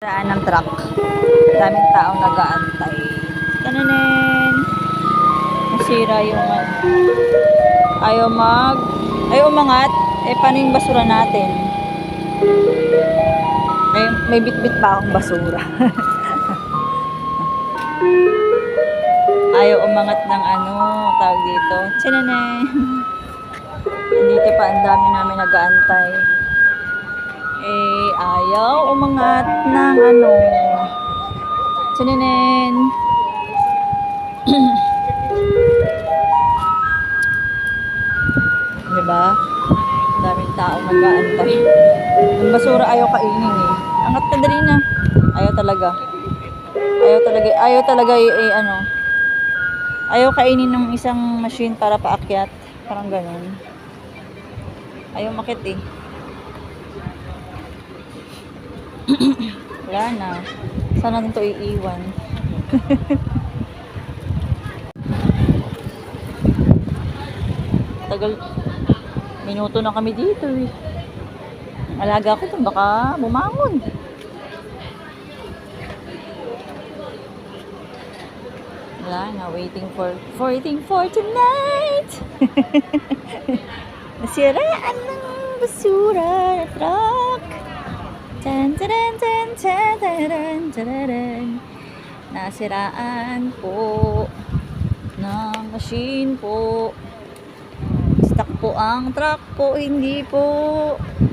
Daan ng truck. Daming taong nag-aantay. Tananin. Nasira yung ano. Ayaw mag... Ayaw umangat. Eh, paano yung basura natin? May, may bit-bit pa akong basura. Ayaw umangat ng ano, tawag dito. Tinanin. Nandito pa, ang dami namin nag-aantay eh ayaw umangat ng ano? Sininin diba? Daming tao mag-aantay yung basura ayaw kainin eh. Angat ka dali na. Ayaw talaga. Ayaw talaga ayaw talaga eh, eh, ano? Ayaw kainin ng isang machine para paakyat. Parang ganun. Ayaw makit eh Wala na. Saan natin to iiwan? Tagal. Minuto na kami dito eh. Alaga ko dun, baka bumangon. Wala na, waiting for, waiting for tonight. Nasiraan ng basura truck. Tan taran tan taran tararan. Nasiraan po ng machine po. Stuck po ang truck po, hindi po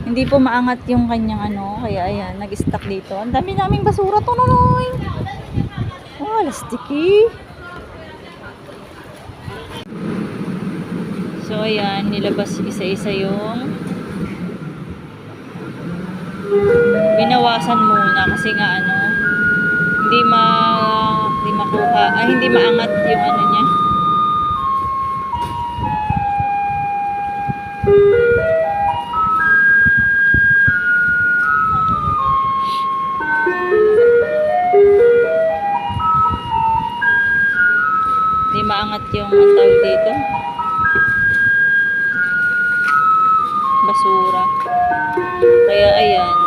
hindi po maangat yung kanyang ano, kaya ayan, nag-stuck dito. Ang dami naming basura to, nonoy. Oh, lastiki. So, ayan, nilabas isa-isa yung binawasan muna kasi nga ano hindi ma hindi makuha ay hindi maangat yung ano niya. Hindi maangat yung ang dito. Basura. Kaya ayan,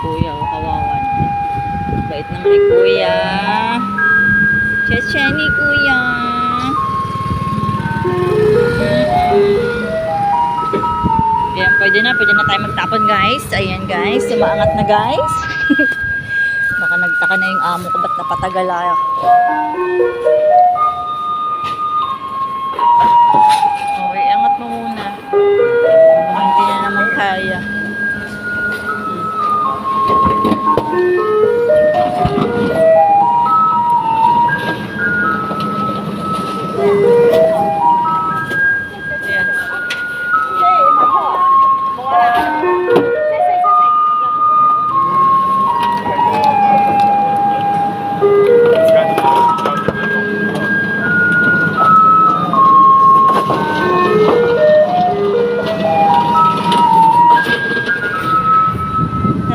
kuya o kawawa. Bait naman ni kuya. Cheche ni kuya. Ayan, pwede na, pwede na tayo magtapon guys. Ayan guys, sumaangat na guys. Baka nagtaka na yung amo ko, ba't napatagal ah. Okay, angat muna. Baka na naman kaya.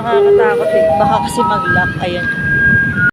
Nakakatakot eh. Baka kasi mag-lock. Ayan.